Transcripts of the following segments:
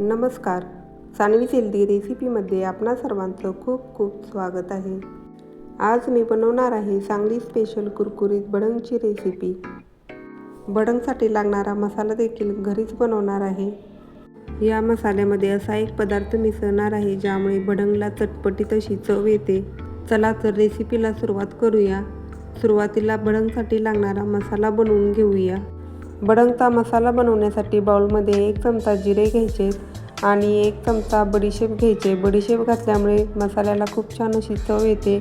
नमस्कार. सानवी हेल्दी रेसिपीमध्ये आपणा सर्वांचं खूप खूप स्वागत आहे. आज मी बनवणार आहे सांगली स्पेशल कुरकुरीत भडंगची रेसिपी भडंगसाठी लागणारा मसाला देखील घरीच बनवणार आहे. या मसाल्यामध्ये असा एक पदार्थ मिसळणार आहे ज्यामुळे भडंगला चटपटीत अशी चव येते. चला तर रेसिपीला सुरुवात करूया. सुरुवातीला भडंगसाठी लागणारा मसाला बनवून घेऊया. बडंगचा मसाला बनवण्यासाठी बाउलमध्ये एक चमचा जिरे घ्यायचे आणि एक चमचा बडीशेप घ्यायचे. बडीशेप घातल्यामुळे मसाल्याला खूप छान अशी चव येते.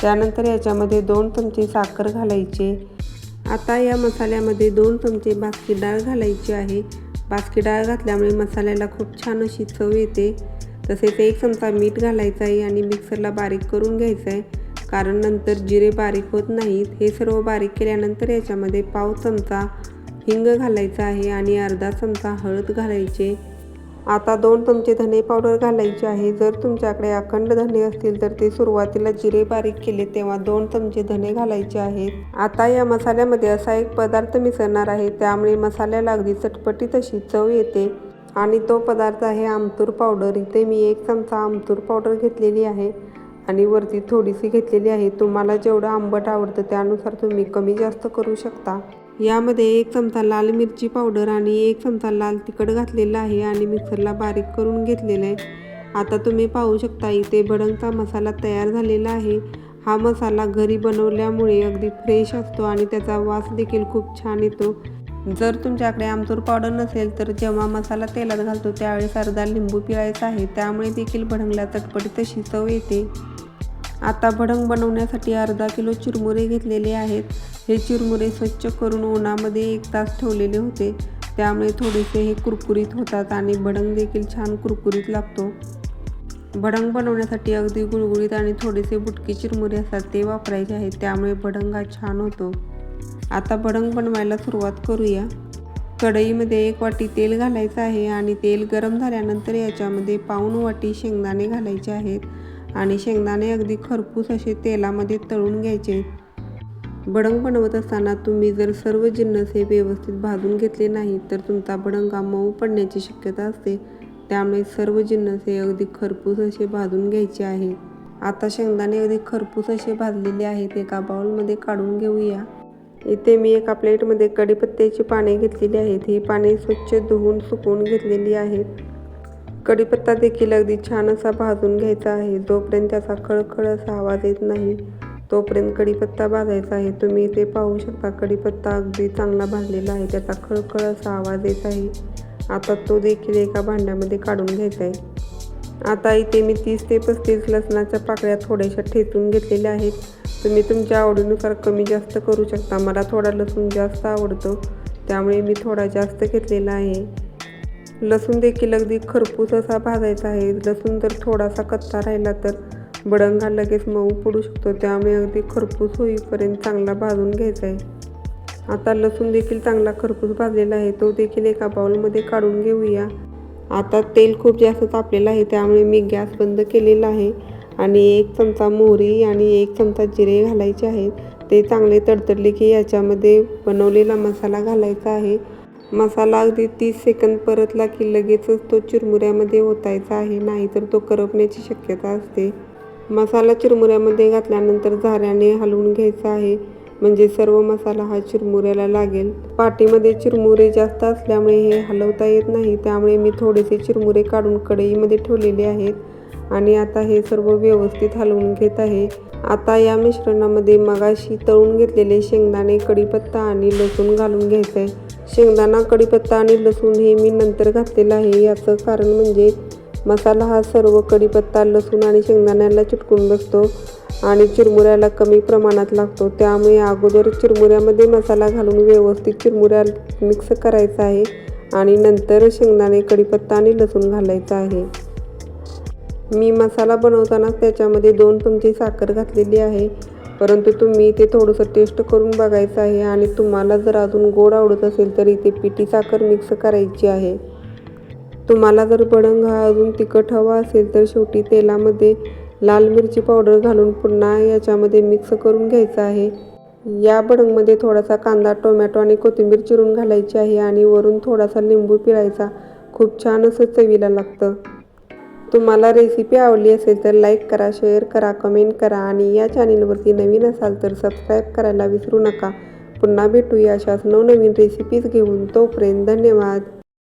त्यानंतर याच्यामध्ये दोन चमचे साखर घालायचे. आता या मसाल्यामध्ये दोन चमचे बासकी डाळ घालायची आहे. बासकी डाळ घातल्यामुळे मसाल्याला खूप छान अशी चव येते. तसेच एक चमचा मीठ घालायचं आहे आणि मिक्सरला बारीक करून घ्यायचं आहे. कारण नंतर जिरे बारीक होत नाहीत. हे सर्व बारीक केल्यानंतर याच्यामध्ये पाव चमचा हिंग घालायचा आहे आणि अर्धा चमचा हळद घालायचे. आता दोन चमचे धने पावडर घालायचे आहे. जर तुमच्याकडे अखंड धने असतील तर ते सुरुवातीला जिरे बारीक केले तेव्हा दोन चमचे धने घालायचे आहेत. आता या मसाल्यामध्ये असा एक पदार्थ मिसळणार आहे. त्यामुळे मसाल्याला अगदी चटपटीत अशी चव येते. आणि तो पदार्थ आहे आमतूर पावडर. इथे मी एक चमचा आमतूर पावडर घेतलेली आहे. आणि वरती थोडीशी घेतलेली आहे. तुम्हाला जेवढं आंबट आवडतं त्यानुसार तुम्ही कमी जास्त करू शकता. यामध्ये एक चमचा लाल मिरची पावडर आणि एक चमचा लाल तिखट घातलेला आहे आणि मिक्सरला बारीक करून घेतलेलं आहे. आता तुम्ही पाहू शकता इथे भडंगचा मसाला तयार झालेला आहे. हा मसाला घरी बनवल्यामुळे अगदी फ्रेश असतो आणि त्याचा वास देखील खूप छान येतो. जर तुमच्याकडे आमचूर पावडर नसेल तर जेव्हा मसाला तेलात घालतो त्यावेळेस अर्धा लिंबू पिळायचा आहे. त्यामुळे देखील भडंगला चटपटीत तशी चव येते. आता भडंग बनवण्यासाठी अर्धा किलो चिरमुरे घेतलेले आहेत. हे चिरमुरे स्वच्छ करून उन्हामध्ये एक तास ठेवलेले होते. त्यामुळे थोडेसे हे कुरकुरीत होतात आणि भडंग देखील छान कुरकुरीत लागतो. भडंग बनवण्यासाठी अगदी गुळगुळीत आणि थोडेसे बुटके चिरमुरे असतात ते वापरायचे आहेत त्यामुळे भडंग हा छान होतो. आता भडंग बनवायला सुरुवात करूया. कढईमध्ये एक वाटी तेल घालायचं आहे आणि तेल गरम झाल्यानंतर याच्यामध्ये पाऊण वाटी शेंगदाणे घालायचे आहेत. आणि शेंगदाणे अगदी खरपूस असे तेलामध्ये तळून घ्यायचे. भडंग बनवत असताना तुम्ही जर सर्व जिन्नस हे व्यवस्थित भाजून घेतले नाही तर तुमचा भडंगा मऊ पडण्याची शक्यता असते. त्यामुळे सर्व जिन्नस हे अगदी खरपूस असे भाजून घ्यायचे आहे. आता शेंगदाणे अगदी खरपूस असे भाजलेले आहेत एका बाउलमध्ये काढून घेऊया. इथे मी एका प्लेटमध्ये कढीपत्त्याची पाने घेतलेली आहेत. ही पाने स्वच्छ धुवून सुकवून घेतलेली आहेत. कढीपत्ता देखील अगदी छान असा भाजून घ्यायचा आहे. जोपर्यंत त्याचा खळखळ असा आवाज येत नाही तोपर्यंत कढीपत्ता भाजायचा आहे. तुम्ही इथे पाहू शकता कढीपत्ता अगदी चांगला भाजलेला आहे. त्याचा खळखळ असा आवाज येत आहे. आता तो देखील एका भांड्यामध्ये काढून घ्यायचा आहे. आता इथे मी तीस ते पस्तीस लसणाच्या पाकळ्या थोड्याशा ठेचून घेतलेल्या आहेत. तुम्ही तुमच्या आवडीनुसार कमी जास्त करू शकता. मला थोडा लसूण जास्त आवडतो त्यामुळे मी थोडा जास्त घेतलेला आहे. लसूण देखील अगदी खरपूस असा भाजायचा आहे. लसूण जर थोडासा कच्चा राहिला तर बडंग हा लगेच मऊ पडू शकतो. त्यामुळे अगदी खरपूस होईपर्यंत चांगला भाजून घ्यायचा आहे. आता लसूण देखील चांगला खरपूस भाजलेला आहे. तो देखील एका बाउलमध्ये काढून घेऊया. आता तेल खूप जास्त तापलेलं आहे. त्यामुळे मी गॅस बंद केलेला आहे. आणि एक चमचा मोहरी आणि एक चमचा जिरे घालायचे आहेत. ते चांगले तडतडले की याच्यामध्ये बनवलेला मसाला घालायचा आहे. मसाला अगदी तीस सेकंद परतला की लगेचच तो चिरमुऱ्यामध्ये ओतायचा आहे. नाहीतर तो करपण्याची शक्यता असते. मसाला चिरमुऱ्यामध्ये घातल्यानंतर झाऱ्याने हलवून घ्यायचा आहे. म्हणजे सर्व मसाला हा चिरमुऱ्याला लागेल. पाटीमध्ये चिरमुरे जास्त असल्यामुळे हे हलवता येत नाही. त्यामुळे मी थोडेसे चिरमुरे काढून कढईमध्ये ठेवलेले आहेत. आणि आता हे सर्व व्यवस्थित हलवून घेत आहे. आता या मिश्रणामध्ये मगाशी तळून घेतलेले शेंगदाणे कढीपत्ता आणि लसूण घालून घ्यायचं आहे शेंगदाणा कढीपत्ता आणि लसूण हे मी नंतर घातलेलं आहे. याचं कारण म्हणजे मसाला हा सर्व कढीपत्ता लसूण आणि शेंगदाण्याला चिटकून बसतो आणि चिरमुऱ्याला कमी प्रमाणात लागतो. त्यामुळे अगोदर चिरमुऱ्यामध्ये मसाला घालून व्यवस्थित चिरमुऱ्या मिक्स करायचा आहे आणि नंतर शेंगदाणे कढीपत्ता आणि लसूण घालायचा आहे. मी मसाला बनवतानाच त्याच्यामध्ये दोन चमचे साखर घातलेली आहे. परंतु तुम्ही ते थोडंसं टेस्ट करून बघायचं आहे आणि तुम्हाला जर अजून गोड आवडत असेल तर इथे पिठी साखर मिक्स करायची आहे. तुम्हाला जर भडंग हा अजून तिखट हवा असेल तर शेवटी तेलामध्ये लाल मिरची पावडर घालून पुन्हा याच्यामध्ये मिक्स करून घ्यायचं आहे. या भडंगमध्ये थोडासा कांदा टोमॅटो आणि कोथिंबीर चिरून घालायची आहे आणि वरून थोडासा लिंबू पिळायचा. खूप छान असं चवीला लागतं. तुम्हाला रेसिपी आवडली असेल तर लाईक करा शेअर करा कमेंट करा आणि या चॅनेलवरती नवीन असाल तर सबस्क्राईब करायला विसरू नका. पुन्हा भेटूया अशाच नवनवीन रेसिपीज घेऊन. तोपर्यंत धन्यवाद.